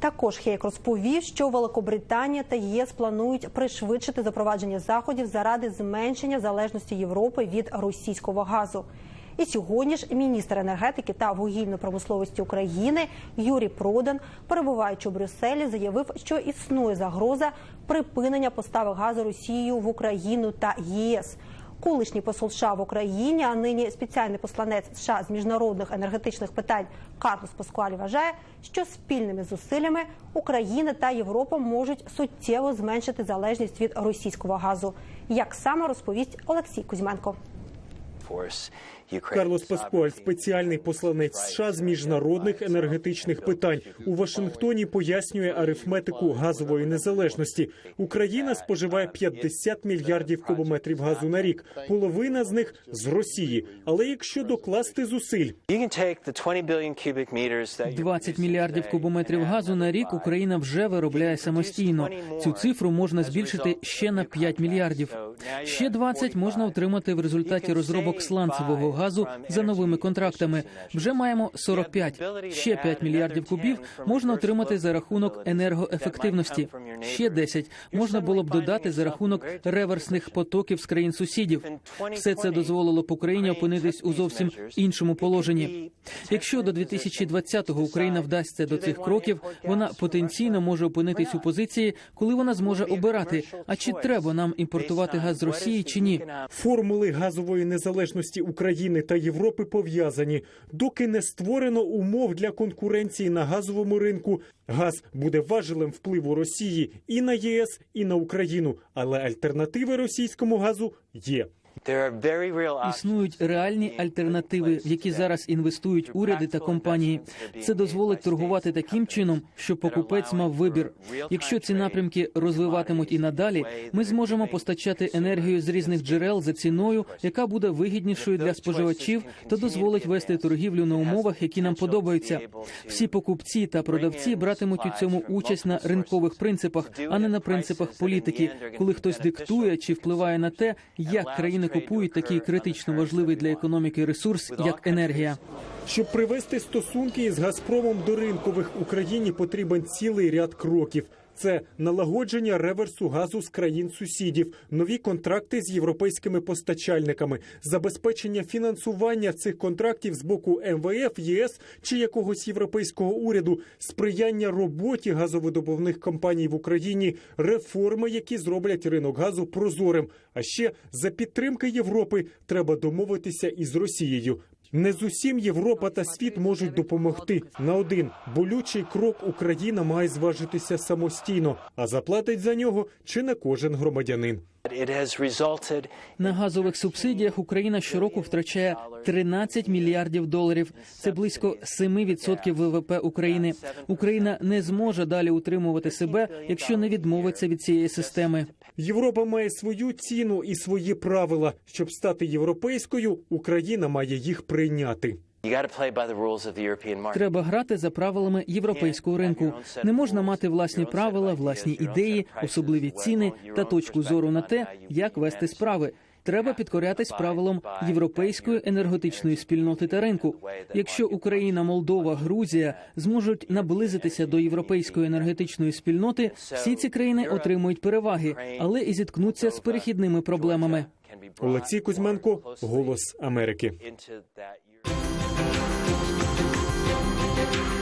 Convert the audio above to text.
Також Хейк розповів, що Великобританія та ЄС планують пришвидшити запровадження заходів заради зменшення залежності Європи від російського газу. І сьогодні ж міністр енергетики та вугільної промисловості України Юрій Продан, перебуваючи у Брюсселі, заявив, що існує загроза припинення поставок газу Росією в Україну та ЄС. Колишній посол США в Україні, а нині спеціальний посланець США з міжнародних енергетичних питань Карлос Паскуаль вважає, що спільними зусиллями Україна та Європа можуть суттєво зменшити залежність від російського газу. Як саме розповість Олексій Кузьменко. Карлос Паскуаль, спеціальний посланець США з міжнародних енергетичних питань у Вашингтоні, пояснює арифметику газової незалежності. Україна споживає 50 мільярдів кубометрів газу на рік, половина з них з Росії. Але якщо докласти зусиль, 20 мільярдів кубометрів газу на рік Україна вже виробляє самостійно. Цю цифру можна збільшити ще на 5 мільярдів. Ще 20 можна отримати в результаті розробок сланцевого газу за новими контрактами. Вже маємо 45. Ще 5 мільярдів кубів можна отримати за рахунок енергоефективності. Ще 10 можна було б додати за рахунок реверсних потоків з країн сусідів. Все це дозволило б Україні опинитись у зовсім іншому положенні. Якщо до 2020-го Україна вдасться до цих кроків, вона потенційно може опинитись у позиції, коли вона зможе обирати, а чи треба нам імпортувати газ з Росії чи ні. формули газової незалежності України та Європи пов'язані. Доки не створено умов для конкуренції на газовому ринку, газ буде важелем впливу Росії і на ЄС, і на Україну. Але альтернативи російському газу є. Існують реальні альтернативи, в які зараз інвестують уряди та компанії. Це дозволить торгувати таким чином, щоб покупець мав вибір. Якщо ці напрямки розвиватимуть і надалі, ми зможемо постачати енергію з різних джерел за ціною, яка буде вигіднішою для споживачів, та дозволить вести торгівлю на умовах, які нам подобаються. Всі покупці та продавці братимуть у цьому участь на ринкових принципах, а не на принципах політики, коли хтось диктує чи впливає на те, як країни купують такий критично важливий для економіки ресурс, як енергія. Щоб привести стосунки із Газпромом до ринкових Україні потрібен цілий ряд кроків. Це налагодження реверсу газу з країн сусідів, нові контракти з європейськими постачальниками, забезпечення фінансування цих контрактів з боку МВФ, ЄС чи якогось європейського уряду, сприяння роботі газовидобувних компаній в Україні, реформи, які зроблять ринок газу прозорим. А ще за підтримки Європи треба домовитися із Росією. Не з усім Європа та світ можуть допомогти на один болючий крок Україна має зважитися самостійно, а заплатить за нього чи не кожен громадянин. На газових субсидіях Україна щороку втрачає 13 мільярдів доларів. Це близько 7% ВВП України. Україна не зможе далі утримувати себе, якщо не відмовиться від цієї системи. Європа має свою ціну і свої правила. Щоб стати європейською, Україна має їх прийняти. Треба грати за правилами європейського ринку. Не можна мати власні правила, власні ідеї, особливі ціни та точку зору на те, як вести справи. Треба підкорятись правилам європейської енергетичної спільноти та ринку. Якщо Україна, Молдова, Грузія зможуть наблизитися до європейської енергетичної спільноти, всі ці країни отримують переваги, але і зіткнуться з перехідними проблемами. Олексій Кузьменко, Голос Америки. Thank you.